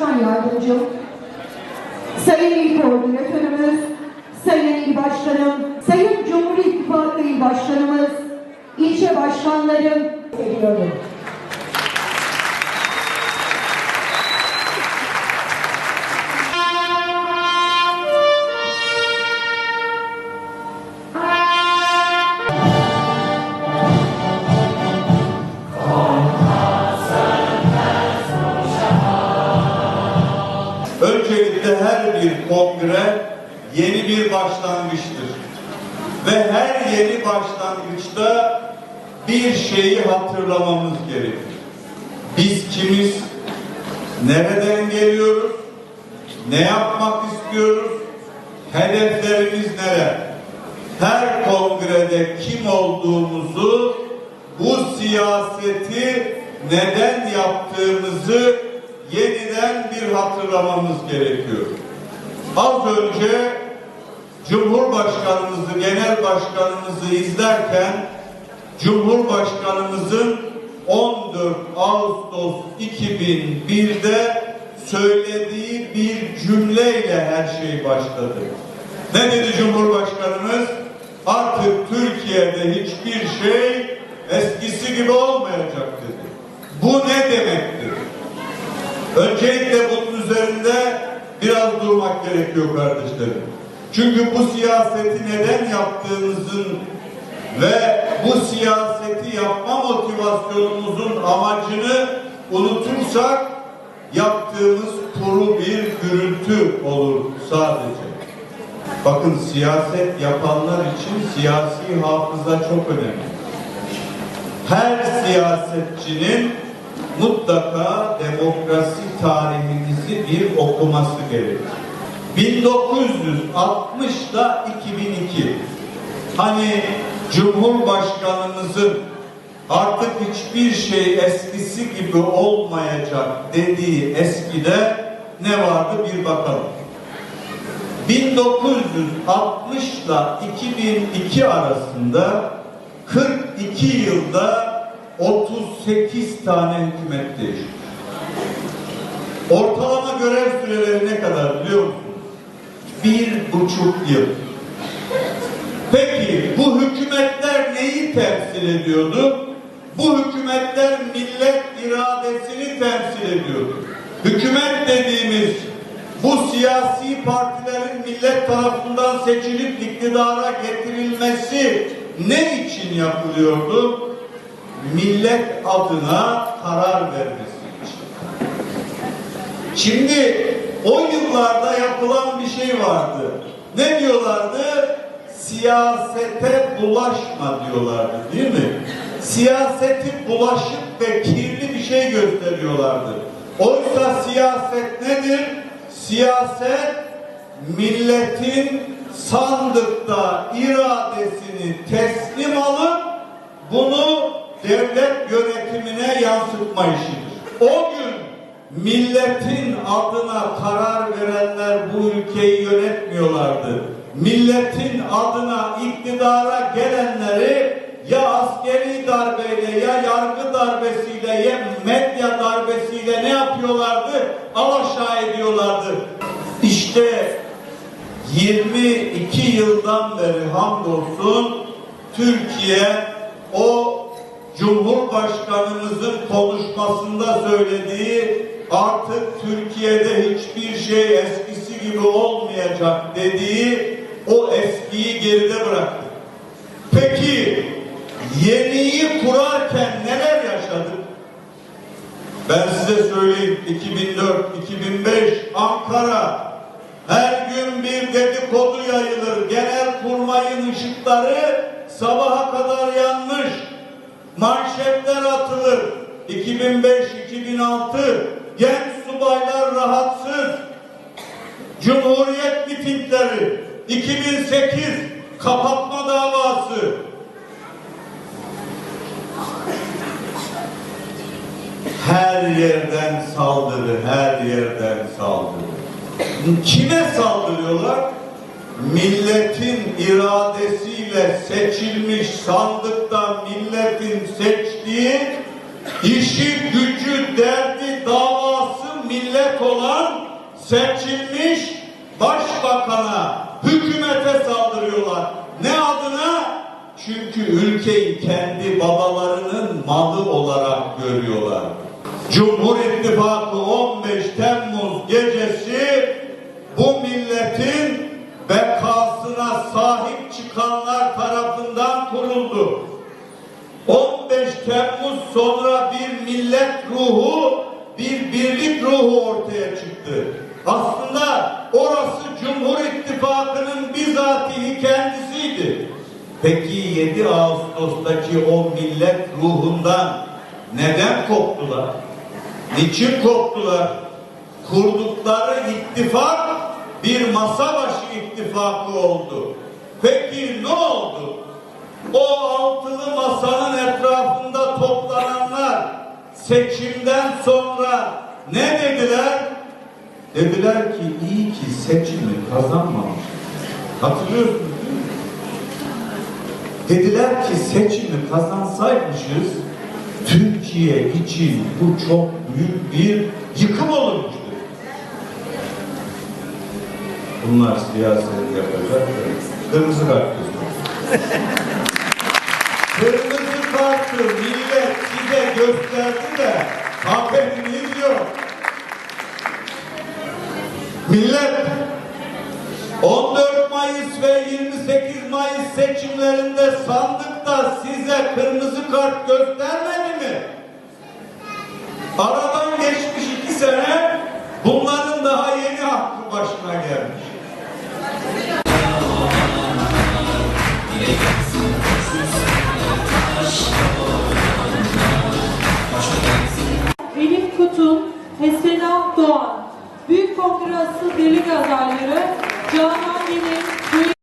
Başkan Yardımcım, Sayın İl Koordinatörümüz, Sayın İl Başkanım, Sayın Cumhur İttifakı İl Başkanımız, ilçe başkanlarım, ediyorum. Kongre yeni bir başlangıçtır. Ve her yeni başlangıçta bir şeyi hatırlamamız gerekir. Biz kimiz? Nereden geliyoruz? Ne yapmak istiyoruz? Hedeflerimiz neler? Her kongrede kim olduğumuzu, bu siyaseti neden yaptığımızı yeniden bir hatırlamamız gerekiyor. Az önce Cumhurbaşkanımızı, Genel Başkanımızı izlerken Cumhurbaşkanımızın 14 Ağustos 2001'de söylediği bir cümleyle her şey başladı. Ne dedi Cumhurbaşkanımız? Artık Türkiye'de hiçbir şey eskisi gibi olmayacak dedi. Bu ne demektir? Öncelikle gerekiyor kardeşlerim. Çünkü bu siyaseti neden yaptığımızın ve bu siyaseti yapma motivasyonumuzun amacını unutursak yaptığımız kuru bir gürültü olur sadece. Bakın siyaset yapanlar için siyasi hafıza çok önemli. Her siyasetçinin mutlaka demokrasi tarihimizi bir okuması gerekir. 1960 ile 2002 hani Cumhurbaşkanımızın artık hiçbir şey eskisi gibi olmayacak dediği eskide ne vardı bir bakalım. 1960 ile 2002 arasında 42 yılda 38 tane hükümet değişti. Ortalama görev süreleri ne kadar biliyor musunuz? Bir buçuk yıl. Peki bu hükümetler neyi temsil ediyordu? Bu hükümetler millet iradesini temsil ediyordu. Hükümet dediğimiz bu siyasi partilerin millet tarafından seçilip iktidara getirilmesi ne için yapılıyordu? Millet adına karar vermesi için. Şimdi o yıllarda yapılan bir şey vardı. Ne diyorlardı? Siyasete bulaşma diyorlardı değil mi? Siyaseti bulaşık ve kirli bir şey gösteriyorlardı. Oysa siyaset nedir? Siyaset milletin sandıkta iradesini teslim alıp bunu devlet yönetimine yansıtma işidir. O gün milletin adına karar verenler bu ülkeyi yönetmiyorlardı. Milletin adına iktidara gelenleri ya askeri darbeyle ya yargı darbesiyle ya medya darbesiyle ne yapıyorlardı? Alaşağı ediyorlardı. İşte 22 yıldan beri hamdolsun Türkiye o Cumhurbaşkanımızın konuşmasında söylediği artık Türkiye'de hiçbir şey eskisi gibi olmayacak dediği o eskiyi geride bıraktı. Peki yeniyi kurarken neler yaşadık? Ben size söyleyeyim 2004, 2005 Ankara her gün bir dedikodu yayılır. Genel kurmayın ışıkları sabaha kadar yanmış. Manşetler atılır. 2005-2006 genç subaylar rahatsız. Cumhuriyet mitingleri. 2008 kapatma davası. Her yerden saldırı, her yerden saldırı. Kime saldırıyorlar? Milletin iradesiyle seçilmiş sandıkta milletin seçtiği işi, gücü, derdi, davası millet olan seçilmiş başbakana, hükümete saldırıyorlar. Ne adına? Çünkü ülkeyi kendi babalarının malı olarak görüyorlar. Cumhur İttifakı 15 Temmuz gecesi bu milletin bekasına sahip çıkanlar tarafından kuruldu. 15 Temmuz sonra bir millet ruhu, bir birlik ruhu ortaya çıktı. Aslında orası Cumhur İttifakı'nın bizatihi kendisiydi. Peki 7 Ağustos'taki o millet ruhundan neden koptular? Niçin koptular? Kurdukları ittifak bir masa başı ittifakı oldu. Peki ne oldu? O altılı masanın etrafında toplananlar seçimden sonra ne dediler? Dediler ki iyi ki seçimi kazanmamış. Hatırlıyorsunuz değil mi? Dediler ki seçimi kazansaymışız Türkiye için bu çok büyük bir yıkım olurmuştu. Bunlar siyaset yapacak. Kırmızı kart. Kırmızı kartı millet size gösterdi de haberiniz yok. Millet 14 Mayıs ve 28 Mayıs seçimlerinde sandıkta size kırmızı kart göstermedi Birlik adayları